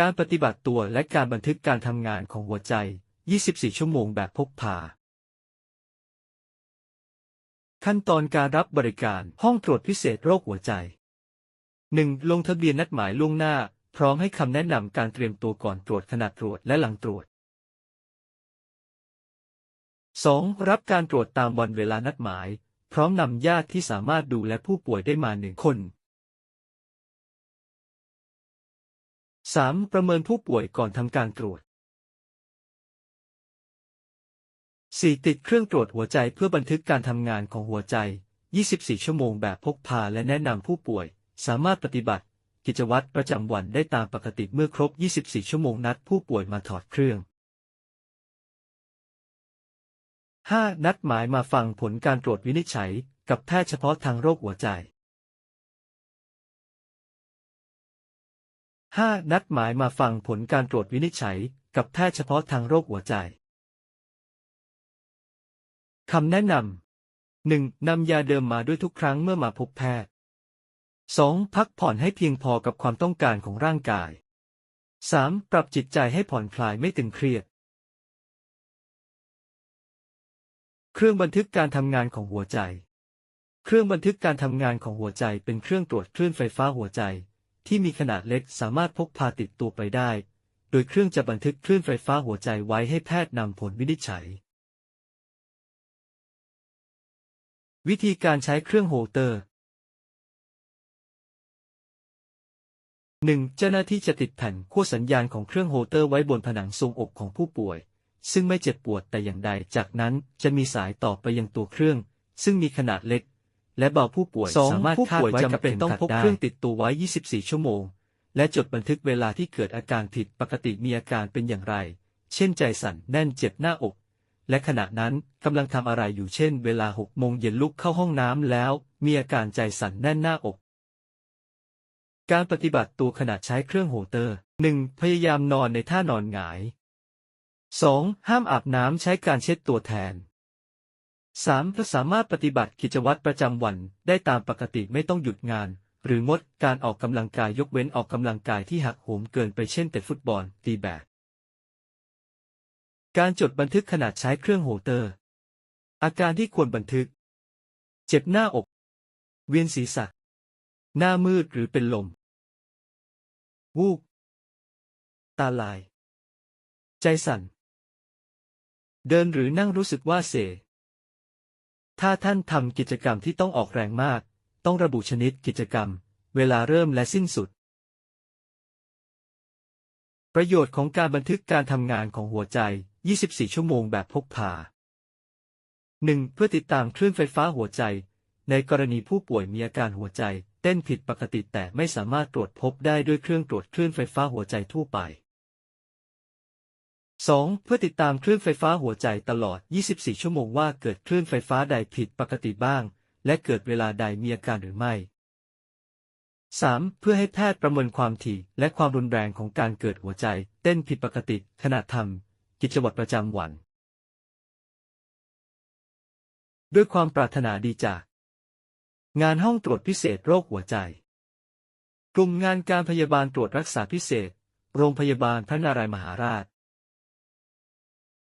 การปฏิบัติตัวและการบันทึกการทำงานของหัวใจ 24 ชั่วโมงแบบพกพา ขั้นตอนการรับบริการห้องตรวจพิเศษโรคหัวใจ 1. ลงทะเบียนนัดหมายล่วงหน้า พร้อมให้คำแนะนำการเตรียมตัวก่อนตรวจขณะตรวจและหลังตรวจ 2. รับการตรวจตามวันเวลานัดหมาย พร้อมนำญาติที่สามารถดูแลผู้ป่วยได้มาหนึ่งคน 3. ประเมินผู้ป่วยก่อนทำการตรวจ 4. ติดเครื่องตรวจหัวใจเพื่อบันทึกการทำงานของหัวใจ 24 ชั่วโมงแบบพกพาและแนะนำผู้ป่วย สามารถปฏิบัติ กิจวัตรประจำวันได้ตามปกติเมื่อครบ 24 ชั่วโมงนัดผู้ป่วยมาถอดเครื่อง 5. นัดหมายมาฟังผลการตรวจวินิจฉัย กับแพทย์เฉพาะทางโรคหัวใจ 5. นัดหมายมาฟังผลการตรวจวินิจฉัย กับแพทย์เฉพาะทางโรคหัวใจ คำแนะนำ 1. นำยาเดิมมาด้วยทุกครั้งเมื่อมาพบแพทย์ 2. พักผ่อนให้เพียงพอกับความต้องการของร่างกาย 3. ปรับจิตใจให้ผ่อนคลายไม่ตึงเครียด เครื่องบันทึกการทำงานของหัวใจ เครื่องบันทึกการทำงานของหัวใจเป็นเครื่องตรวจคลื่นไฟฟ้าหัวใจ ที่มีขนาดเล็กสามารถพกพาติดตัวไปได้ โดยเครื่องจะบันทึกคลื่นไฟฟ้าหัวใจไว้ให้แพทย์นำผลวินิจฉัย วิธีการใช้เครื่องโฮเตอร์ 1. เจ้าหน้าที่จะติดแผ่นขั้วสัญญาณของเครื่องโฮเตอร์ไว้บนผนังทรงอกของผู้ป่วย ซึ่งไม่เจ็บปวดแต่อย่างใด จากนั้นจะมีสายต่อไปยังตัวเครื่อง ซึ่งมีขนาดเล็ก และเบาผู้ป่วย 2. สามารถผู้คาดป่วยไว้จำกับเป็นเข็มต้องขัดพกได้เครื่องติดตัวไว้ 24 ชั่วโมง และจดบันทึกเวลาที่เกิดอาการผิดปกติมีอาการเป็นอย่างไร เช่นใจสั่นแน่นเจ็บหน้าอก และขณะนั้นกำลังทำอะไรอยู่เช่น เวลา6โมงเย็นลุกเข้าห้องน้ำแล้ว มีอาการใจสั่นแน่นหน้าอก การปฏิบัติตัวขณะใช้เครื่องโฮลเตอร์ 1. พยายามนอนในท่านอนหงาย 2. ห้ามอาบน้ำใช้การเช็ดตัวแทน 3. ถ้าสามารถปฏิบัติกิจวัตรประจำวันได้ตามปกติไม่ต้องหยุดงาน หรืองดการออกกำลังกายยกเว้นออกกำลังกายที่หักโหมเกินไปเช่นเตะฟุตบอล ตีแบดการจดบันทึกขณะใช้เครื่องโฮเตอร์ อาการที่ควรบันทึก เจ็บหน้าอก เวียนศีรษะ หน้ามืดหรือเป็นลม วูบ ตาลาย ใจสั่น เดินหรือนั่งรู้สึกว่าเส ถ้าท่านทำกิจกรรมที่ต้องออกแรงมาก ต้องระบุชนิดกิจกรรม เวลาเริ่มและสิ้นสุด ประโยชน์ของการบันทึกการทำงานของหัวใจ 24 ชั่วโมงแบบพกพา 1. เพื่อติดตามคลื่นไฟฟ้าหัวใจ ในกรณีผู้ป่วยมีอาการหัวใจ เต้นผิดปกติแต่ไม่สามารถตรวจพบได้ด้วยเครื่องตรวจคลื่นไฟฟ้าหัวใจทั่วไป 2. เพื่อติดตามคลื่นไฟฟ้าหัวใจตลอด 24 ชั่วโมงว่าเกิดคลื่นไฟฟ้าใดผิดปกติบ้าง และเกิดเวลาใดมีอาการหรือไม่ 3. เพื่อให้แพทย์ประเมินความถี่และความรุนแรงของการเกิดหัวใจ เต้นผิดปกติขณะทำกิจวัตรประจำวัน ด้วยความปรารถนาดีจาก งานห้องตรวจพิเศษโรคหัวใจ กลุ่มงานการพยาบาลตรวจรักษาพิเศษ โรงพยาบาลพระนารายมหาราช